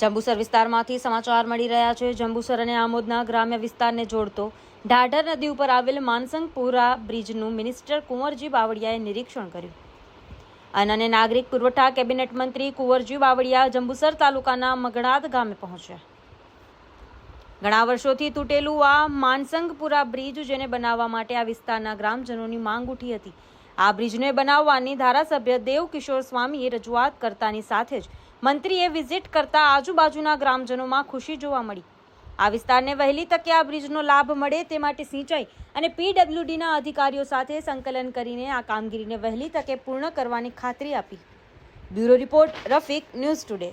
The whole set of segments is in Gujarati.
જંબુસર વિસ્તારમાંથી સમાચાર મળી રહ્યા છે. જંબુસર અને આમોદના ગ્રામ્ય વિસ્તારને જોડતો ઢાઢર નદી ઉપર આવેલ માનસંગપુરા બ્રિજનું મિનિસ્ટર કુંવરજી બાવળિયાએ નિરીક્ષણ કર્યું. અન્ન અને નાગરિક પુરવઠા કેબિનેટ મંત્રી કુંવરજી બાવળિયા જંબુસર તાલુકાના મગણાદ ગામે પહોંચ્યા. ઘણા વર્ષોથી તૂટેલું આ માનસંગપુરા બ્રિજ જેને બનાવવા માટે આ વિસ્તારના ગ્રામજનોની માંગ ઉઠી હતી. આ બ્રિજને બનાવવાની ધારાસભ્ય દેવ કિશોર સ્વામીએ રજૂઆત કરતાની સાથે જ મંત્રીએ વિઝિટ કરતા આજુબાજુના ગ્રામજનોમાં ખુશી જોવા મળી. આ વિસ્તારને વહેલી તકે આ બ્રિજનો લાભ મળે તે માટે સિંચાઈ અને પીડબ્લ્યુડીના અધિકારીઓ સાથે સંકલન કરીને આ કામગીરીને વહેલી તકે પૂર્ણ કરવાની ખાતરી આપી. Bureau report Rafiq news today.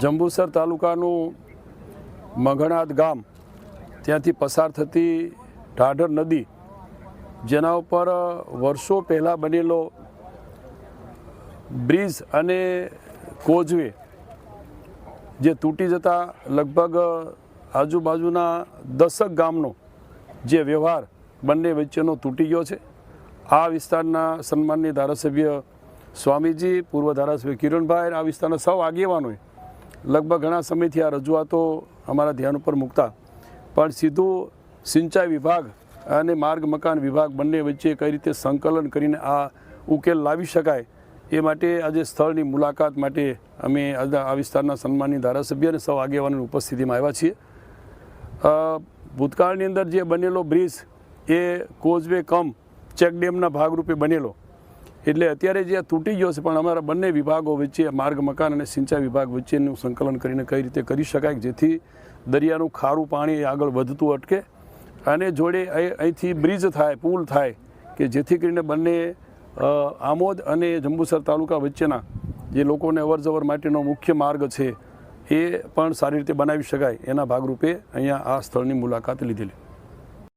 Jambusar તાલુકાનું મઘણાદ ગામ ત્યાંથી પસાર થતી ઢાઢર નદી, જેના ઉપર વર્ષો પહેલાં બનેલો બ્રિજ અને કોઝવે, જે તૂટી જતા લગભગ આજુબાજુના દસક ગામનો જે વ્યવહાર બંને વચ્ચેનો તૂટી ગયો છે. આ વિસ્તારના સન્માનની ધારાસભ્ય સ્વામીજી, પૂર્વ ધારાસભ્ય કિરણભાઈ આ વિસ્તારના સૌ આગેવાનોએ લગભગ ઘણા સમયથી આ રજૂઆતો અમારા ધ્યાન ઉપર મૂકતા, પણ સીધું સિંચાઈ વિભાગ અને માર્ગ મકાન વિભાગ બંને વચ્ચે કઈ રીતે સંકલન કરીને આ ઉકેલ લાવી શકાય એ માટે આજે સ્થળની મુલાકાત માટે અમે આ વિસ્તારના સન્માનની ધારાસભ્ય અને સૌ આગેવાનોની ઉપસ્થિતિમાં આવ્યા છીએ. ભૂતકાળની અંદર જે બનેલો બ્રિજ એ કોઝવે કમ ચેકડેમના ભાગરૂપે બનેલો. એટલે અત્યારે જે તૂટી ગયો છે, પણ અમારા બંને વિભાગો વચ્ચે, માર્ગ મકાન અને સિંચાઈ વિભાગ વચ્ચેનું સંકલન કરીને કઈ રીતે કરી શકાય, જેથી દરિયાનું ખારું પાણી આગળ વધતું અટકે અને જોડે અહીં- અહીંથી બ્રિજ થાય, પુલ થાય કે જેથી કરીને બંને આમોદ અને જંબુસર તાલુકા વચ્ચેના જે લોકોને અવરજવર માટેનો મુખ્ય માર્ગ છે, એ પણ સારી રીતે બનાવી શકાય એના ભાગરૂપે અહીંયા આ સ્થળની મુલાકાત લીધેલી.